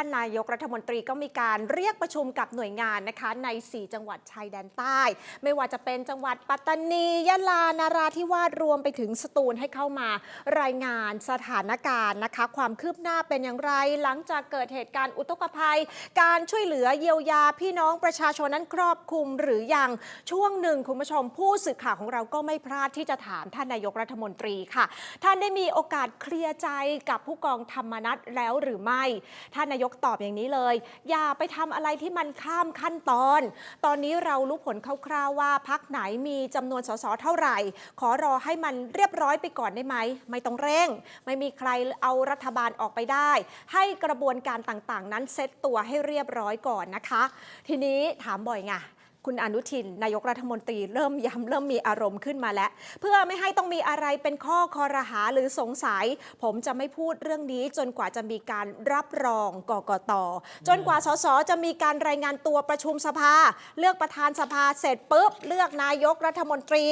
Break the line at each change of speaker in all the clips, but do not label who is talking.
ท่านนายกรัฐมนตรีก็มีการเรียกประชุมกับหน่วยงานนะคะใน 4 จังหวัดชายแดนใต้ ไม่ว่าจะเป็นจังหวัดปัตตานียะลานาราธิวาสรวมไปถึงสตูลให้เข้ามารายงานสถานการณ์นะคะ ความคืบหน้าเป็นอย่างไร หลังจากเกิดเหตุการณ์อุทกภัย การช่วยเหลือเยียวยาพี่น้องประชาชนนั้นครอบคลุมหรือยังช่วงหนึ่งคุณผู้ชมผู้สื่อข่าวของเราก็ไม่พลาดที่จะถามท่านนายกรัฐมนตรีค่ะ ท่านได้มีโอกาสเคลียร์ใจกับผู้กองธรรมนัฐแล้วหรือไม่ท่านนายกตอบอย่างนี้เลย อย่าไปทำอะไรที่มันข้ามขั้นตอน ตอนนี้เรารู้ผลคร่าวๆว่าพักไหนมีจำนวนสสเท่าไหร่ ขอรอให้มันเรียบร้อยไปก่อนได้ไหม ไม่ต้องเร่ง ไม่มีใครเอารัฐบาลออกไปได้ ให้กระบวนการต่างๆ นั้นเซ็ตตัวให้เรียบร้อยก่อนนะคะ ทีนี้ถามบ่อยไง คุณอนุทิน นายกรัฐมนตรีเริ่มย้ำเริ่มมีอารมณ์ขึ้นมาแล้ว เพื่อไม่ให้ต้องมีอะไรเป็นข้อคอรหาหรือสงสัย ผมจะไม่พูดเรื่องนี้จนกว่าจะมีการรับรองกกตจนกว่าสสจะมีการรายงานตัวประชุมสภา เลือกประธานสภาเสร็จปุ๊บ เลือกนายกรัฐมนตรี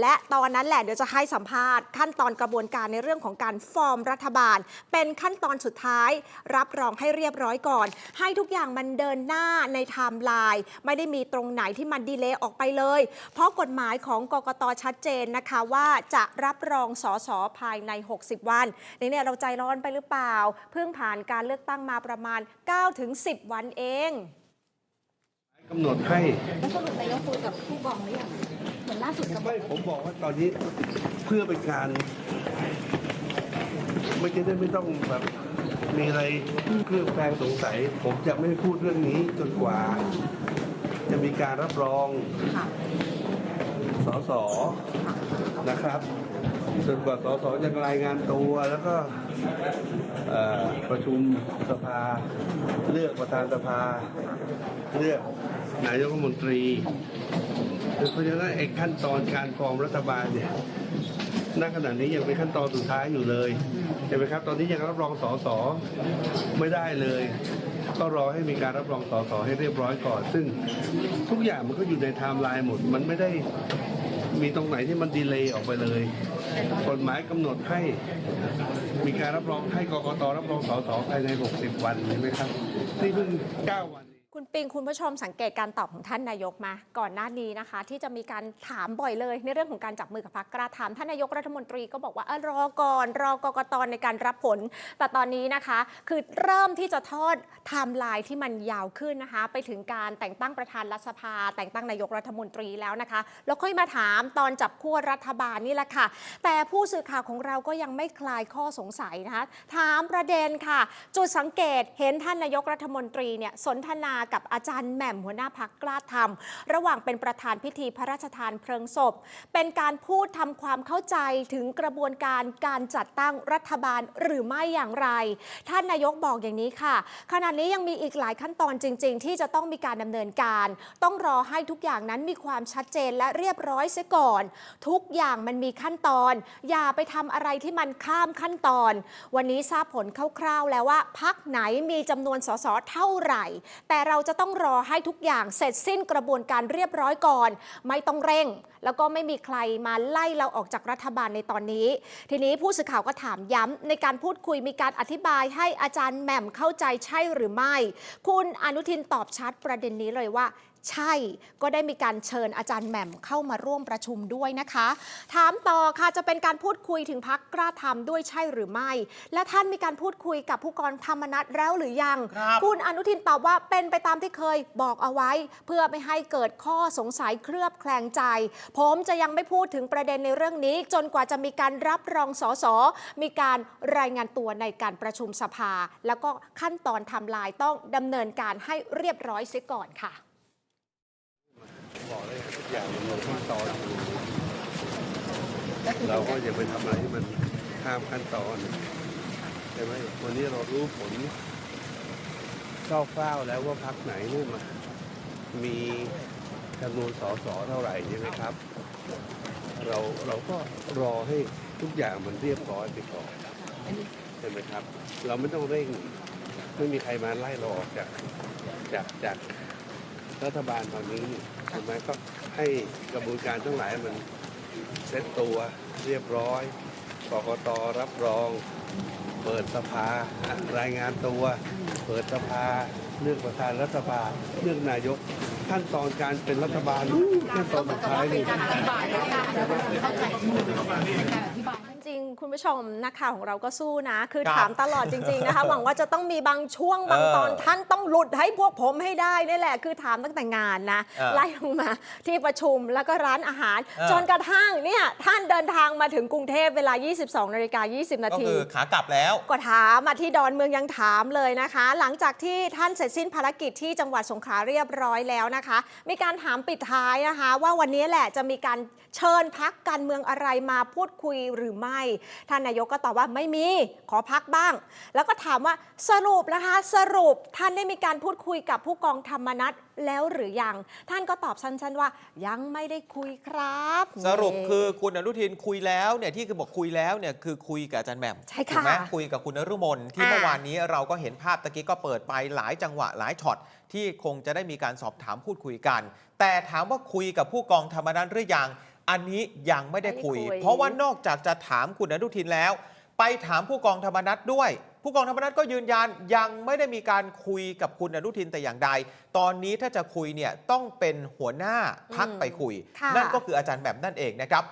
และตอนนั้นแหละเดี๋ยวจะให้สัมภาษณ์ขั้นตอนกระบวนการในเรื่องของการฟอร์มรัฐบาล เป็นขั้นตอนสุดท้าย รับรองให้เรียบร้อยก่อน ให้ทุกอย่างมันเดินหน้าในไทม์ไลน์ไม่ได้มีตรงไหนที่มันดีเลย์ออกไปเลย เพราะกฎหมายของกกตชัดเจนนะคะว่าจะรับรองสสภายใน 60 วันในเนี่ยเราใจร้อนไปหรือเปล่า เพิ่งผ่านการเลือกตั้งมาประมาณ 9-10 วันเอง
กำหนดให้
แล้วสรุปนายกคุยกับผู้กองหรือยังเหมือนล่าสุดกับ
ไม่ผมบอกว่าตอนนี้เพื่อเป็นการไม่จะได้ไม่ต้องแบบมีอะไรเครื่องแปลงสงสัย ผมจะไม่พูดเรื่องนี้จนกว่าจะ มีการรับรอง
ค่ะ
สสนะครับจนกว่าสสจะรายงานตัวแล้วก็เอ่อประชุมสภา เลือกประธานสภา เลือกนายกรัฐมนตรีเพราะฉะนั้นไอ้ขั้นตอนการฟอร์มรัฐบาลเนี่ย ณขณะนี้ยังเป็นขั้นตอนสุดท้ายอยู่เลยเห็นไหมครับ ตอนนี้ยังรับรองสสไม่ได้เลยก็รอให้มีการรับรองสสให้เรียบร้อยก่อน ซึ่งทุกอย่างมันก็อยู่ในไทม์ไลน์หมด มันไม่ได้มีตรงไหนที่มันดีเลย์ออกไปเลยกฎหมายกำหนดให้มีการรับรองให้กรกตรับรองสสภายใน 60 วันเห็นไหมครับนี่เพิ่ง 9 วัน
คุณปิงคุณผู้ชมสังเกตการตอบของท่านนายกมาก่อนหน้านี้นะคะ ที่จะมีการถามบ่อยเลย ในเรื่องของการจับมือกับพรรคกล้าถามท่านนายกรัฐมนตรีก็บอกว่าเออรอก่อนรอกกตในการรับผล แต่ตอนนี้นะคะ คือเริ่มที่จะทอดไทม์ไลน์ที่มันยาวขึ้นนะคะ ไปถึงการแต่งตั้งประธานรัฐสภา แต่งตั้งนายกรัฐมนตรีแล้วนะคะ แล้วค่อยมาถามตอนจับขั้วรัฐบาลนี่แหละค่ะ แต่ผู้สื่อข่าวของเราก็ยังไม่คลายข้อสงสัยนะคะถามประเด็นค่ะ จุดสังเกตเห็นท่านนายกรัฐมนตรีเนี่ยสนทนากับอาจารย์แหม่มหัวหน้าพักกล้าทำระหว่างเป็นประธานพิธีพระราชทานเพลิงศพ เป็นการพูดทำความเข้าใจถึงกระบวนการการจัดตั้งรัฐบาลหรือไม่อย่างไร ท่านนายกบอกอย่างนี้ค่ะ ขณะนี้ยังมีอีกหลายขั้นตอนจริง ๆ ที่จะต้องมีการดำเนินการ ต้องรอให้ทุกอย่างนั้นมีความชัดเจนและเรียบร้อยเสียก่อน ทุกอย่างมันมีขั้นตอน อย่าไปทำอะไรที่มันข้ามขั้นตอน วันนี้ทราบผลคร่าวๆแล้วว่าพักไหนมีจำนวนสสเท่าไหร่ แต่เราจะต้องรอให้ทุกอย่างเสร็จสิ้นกระบวนการเรียบร้อยก่อน ไม่ต้องเร่ง แล้วก็ไม่มีใครมาไล่เราออกจากรัฐบาลในตอนนี้ ทีนี้ผู้สื่อข่าวก็ถามย้ำในการพูดคุยมีการอธิบายให้อาจารย์แหม่มเข้าใจใช่หรือไม่ คุณอนุทินตอบชัดประเด็นนี้เลยว่า ใช่ก็ได้มีการเชิญอาจารย์แหม่มเข้ามาร่วมประชุมด้วยนะคะ ถามต่อค่ะจะเป็นการพูดคุยถึงพักกล้าทำด้วยใช่หรือไม่ และท่านมีการพูดคุยกับผู้กองธรรมนัฐแล้วหรือยัง
ครับ
คุณอนุทินตอบว่าเป็นไปตามที่เคยบอกเอาไว้ เพื่อไม่ให้เกิดข้อสงสัยเคลือบแคลงใจ ผมจะยังไม่พูดถึงประเด็นในเรื่องนี้ จนกว่าจะมีการรับรองสสมีการรายงานตัวในการประชุมสภา แล้วก็ขั้นตอนไทำลายต้องดำเนินการให้เรียบร้อยเสียก่อนค่ะ
บอกเลยทุกอย่างมันลงขั้นตอนเราก็อย่าไปทำอะไรที่มันข้ามขั้นตอนใช่ไหมวันนี้เรารู้ผลคร่าๆแล้วว่าพักไหนนี่มามีจำนวนสสเท่าไหร่ใช่ไหมครับ เราเราก็รอให้ทุกอย่างมันเรียบร้อยไปก่อนใช่ไหมครับ เราไม่ต้องเร่ง ไม่มีใครมาไล่เราออกจากจากจาก รัฐบาลตอนนี้ใช่ไหมก็ให้กระบวนการทั้งหลายมันเซ็ตตัวเรียบร้อยกกตรับรอง เปิดสภารายงานตัว เปิดสภาเลือกประธานรัฐสภาเลือกนายกขั้นตอนการเป็นรัฐบาลขั้นตอนสุดท้ายนี่
จ ริง ๆ คุณผู้ชมนักข่าวของเราก็สู้นะ คือ
ครับ
ถามตลอดจริง ๆ นะคะ หวังว่าจะต้องมีบางช่วงบางตอน
เออ
ท่านต้องหลุดให้พวกผมให้ได้นี่แหละ คือถามตั้งแต่งานนะ
เออ
ไล่ลงมาที่ประชุมแล้วก็ร้านอาหาร
เออ
จนกระทั่งเนี่ยท่านเดินทางมาถึงกรุงเทพเวลา 22นาฬิกา20 นา
ก็
ที
คือขากลับแล้ว
ก็ถามมาที่ดอนเมืองยังถามเลยนะคะ หลังจากที่ท่านเสร็จสิ้นภารกิจที่จังหวัดสงขลาเรียบร้อยแล้วนะคะ มีการถามปิดท้ายนะคะ ว่าวันนี้แหละจะมีการเชิญพักการเมืองอะไรมาพูดคุยหรือไม่ท่านนายกก็ตอบว่าไม่มีขอพักบ้าง แล้วก็ถามว่าสรุปนะคะ สรุปท่านได้มีการพูดคุยกับผู้กองธรรมนัฐแล้วหรือยัง ท่านก็ตอบสั้นๆว่า ยังไม่ได้คุยครับ
สรุปคือคุณอนุทินคุยแล้วเนี่ยที่คือบอกคุยแล้วเนี่ยคือคุยกับอาจารย์แหม่ม
ใช่ค่ะ
ถูกไหมคุยกับคุณนฤมลที่
อ่า
เมื่อวานนี้เราก็เห็นภาพตะกี้ก็เปิดไปหลายจังหวะหลายช็อตที่คงจะได้มีการสอบถามพูดคุยกัน แต่ถามว่าคุยกับผู้กองธรรมนัฐหรือยัง อันนี้ยังไม่ได้คุย เพราะว่านอกจากจะถามคุณอนุทินแล้ว ไปถามผู้กองธรรมนัฐด้วย ผู้กองธรรมนัฐก็ยืนยันยังไม่ได้มีการคุยกับคุณอนุทินแต่อย่างใด ตอนนี้ถ้าจะคุยเนี่ยต้องเป็นหัวหน้าพักไปคุย
ค่ะ
นั่นก็คืออาจารย์แหม่มนั่นเองนะครับ